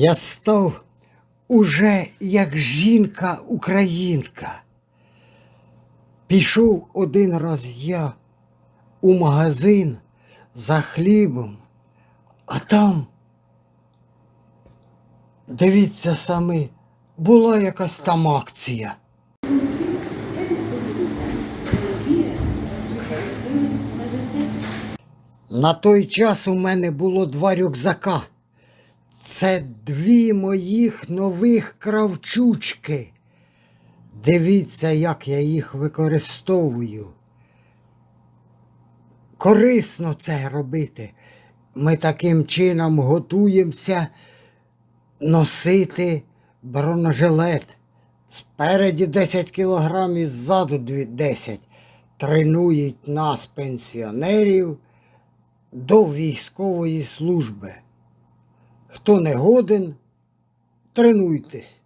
Я став уже як жінка-українка. Пішов один раз я у магазин за хлібом, а там, дивіться самі, була якась там акція. На той час у мене було два рюкзака. Це дві моїх нових кравчучки. Дивіться, як я їх використовую. Корисно це робити. Ми таким чином готуємося носити бронежилет. Спереді 10 кілограмів, ззаду 10. Тренують нас, пенсіонерів, до військової служби. Хто не годен, тренуйтесь.